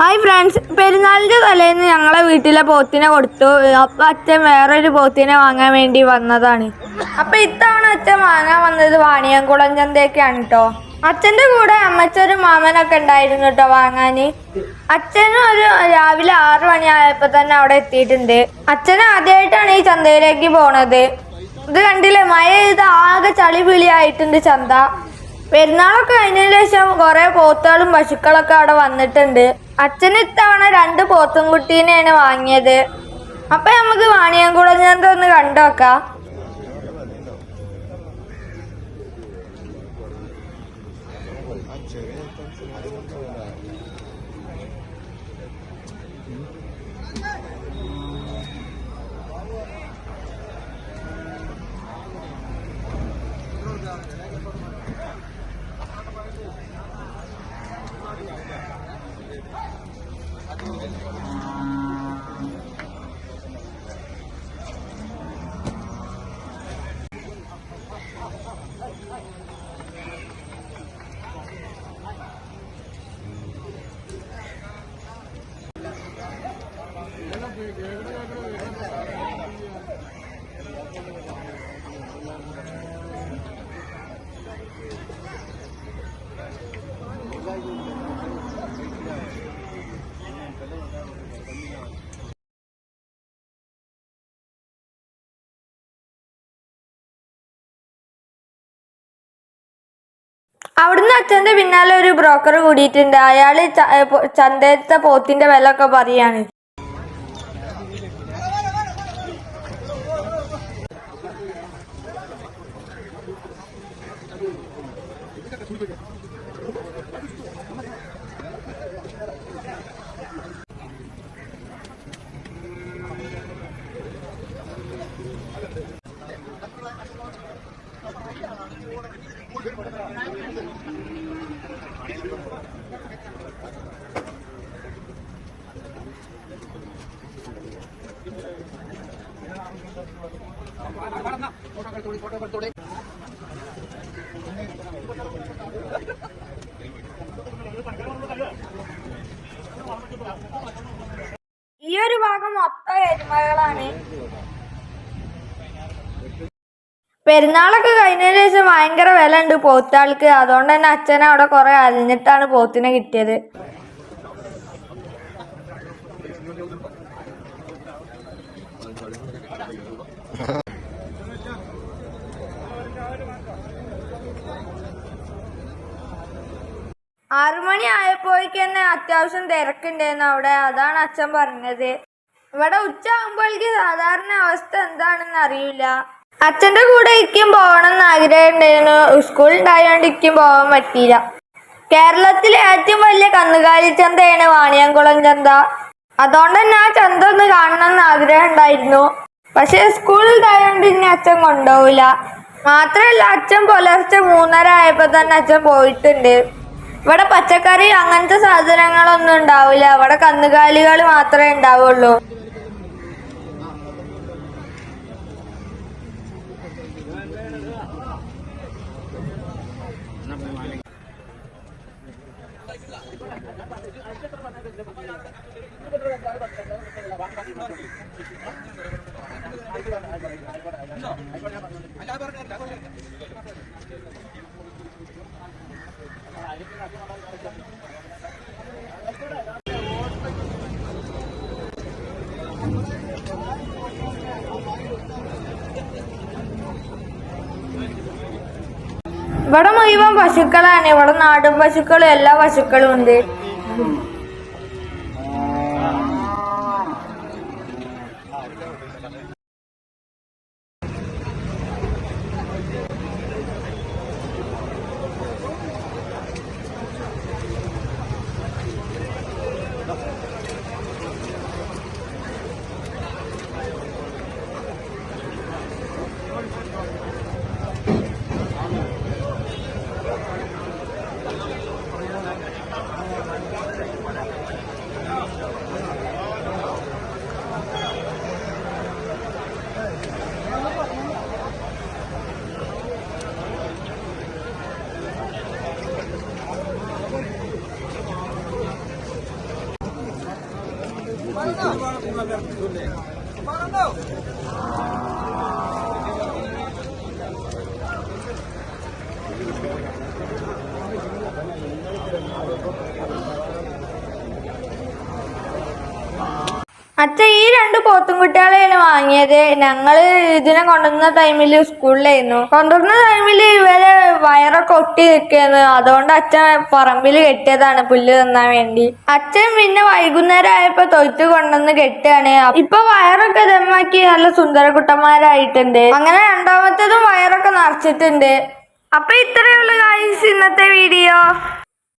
Hi friends പെരുന്നാളിന്റെ തലേന്ന് ഞങ്ങളെ വീട്ടിലെ പോത്തിനെ കൊടുത്തു. അപ്പം അച്ഛൻ വേറൊരു പോത്തിനെ വാങ്ങാൻ വേണ്ടി വന്നതാണ്. അപ്പം ഇത്തവണ അച്ഛൻ വാങ്ങാൻ വന്നത് വാണിയംകുളം ചന്തയൊക്കെയാണ് കേട്ടോ അച്ഛന്റെ കൂടെ അമ്മച്ചൊരു മാമനൊക്കെ ഉണ്ടായിരുന്നു കേട്ടോ വാങ്ങാൻ അച്ഛനും ഒരു രാവിലെ ആറ് മണിയായപ്പോൾ തന്നെ അവിടെ എത്തിയിട്ടുണ്ട്. അച്ഛൻ ആദ്യമായിട്ടാണ് ഈ ചന്തയിലേക്ക് പോണത്. ഇത് കണ്ടില്ലേ? മഴ ഇത് ആകെ ചളി പിളിയായിട്ടുണ്ട് ചന്ത. പെരുന്നാളൊക്കെ കഴിഞ്ഞതിന് ശേഷം കുറേ പോത്തുകളും പശുക്കളൊക്കെ അവിടെ വന്നിട്ടുണ്ട്. അച്ഛന് ഇത്തവണ രണ്ട് പോത്തും കുട്ടീനെയാണ് വാങ്ങിയത്. അപ്പൊ നമുക്ക് വാണിയംകുളം ചന്ത ഒന്ന് കണ്ടോക്കാം. അവിടുന്ന് അച്ഛന്റെ പിന്നാലെ ഒരു ബ്രോക്കർ കൂടിയിട്ടുണ്ട്. അയാൾ ചന്തയത്തെ പോത്തിന്റെ വില ഒക്കെ പറയാണ്. ഈ ഒരു ഭാഗം മൊത്തം എരുമകളാണ്. പെരുന്നാളൊക്കെ കഴിഞ്ഞതിന് ശേഷം ഭയങ്കര വില ഉണ്ട് പോത്താൾക്ക്. അതുകൊണ്ട് തന്നെ അച്ഛൻ അവിടെ കുറെ അലിഞ്ഞിട്ടാണ് പോത്തിനെ കിട്ടിയത്. ആറുമണി ആയപ്പോഴേക്ക് തന്നെ അത്യാവശ്യം തിരക്കുണ്ടായിരുന്നു അവിടെ. അതാണ് അച്ഛൻ പറഞ്ഞത്. ഇവിടെ ഉച്ച ആകുമ്പോഴേക്ക് സാധാരണ അവസ്ഥ എന്താണെന്ന് അറിയില്ല. അച്ഛന്റെ കൂടെ ഇരിക്കും പോകണം എന്ന് ആഗ്രഹം ഉണ്ടായിരുന്നു. സ്കൂൾ ഉണ്ടായതുകൊണ്ട് ഇരിക്കും പോകാൻ പറ്റിയില്ല. കേരളത്തിലെ ഏറ്റവും വലിയ കന്നുകാലി ചന്തയാണ് വാണിയംകുളം ചന്ത. അതുകൊണ്ട് തന്നെ ആ ചന്ത ഒന്ന് കാണണം എന്ന് ആഗ്രഹം ഉണ്ടായിരുന്നു. പക്ഷെ സ്കൂളിൽ ഉണ്ടായതുകൊണ്ട് ഇനി അച്ഛൻ കൊണ്ടുപോകില്ല മാത്രമല്ല അച്ഛൻ പുലർച്ചെ മൂന്നര ആയപ്പോൾ തന്നെ അച്ഛൻ പോയിട്ടുണ്ട്. ഇവിടെ പച്ചക്കറി അങ്ങനത്തെ സാധനങ്ങളൊന്നും ഉണ്ടാവില്ല. ഇവിടെ കന്നുകാലികൾ മാത്രമേ ഉണ്ടാവുള്ളൂ. Gracias. ഇവിടെ മുഴുവൻ പശുക്കളാണ്. ഇവിടെ നാടൻ പശുക്കളും എല്ലാ പശുക്കളും ഉണ്ട്. Para não! Para não! അച്ഛ ഈ രണ്ട് പോത്തും കുട്ടികളെയാണ് വാങ്ങിയത്. ഞങ്ങൾ ഇതിനെ കൊണ്ടുവന്ന ടൈമിൽ സ്കൂളിലായിരുന്നു. കൊണ്ടുവന്ന ടൈമിൽ ഇവരെ വയറൊക്കെ ഒട്ടി നിൽക്കുന്നു അതുകൊണ്ട് അച്ഛൻ പറമ്പിൽ കെട്ടിയതാണ് പുല്ല് തിന്നാൻ വേണ്ടി. അച്ഛൻ പിന്നെ വൈകുന്നേരം ആയപ്പോ തൊയ്ത്ത് കൊണ്ടുവന്ന് കെട്ടുകയാണ്. ഇപ്പൊ വയറൊക്കെ ദമ്മാക്കി നല്ല സുന്ദരകുട്ടന്മാരായിട്ടുണ്ട്. അങ്ങനെ രണ്ടാമത്തേതും വയറൊക്കെ നിറച്ചിട്ടുണ്ട്. അപ്പൊ ഇത്രയുള്ള കാര്യം ഇന്നത്തെ വീഡിയോ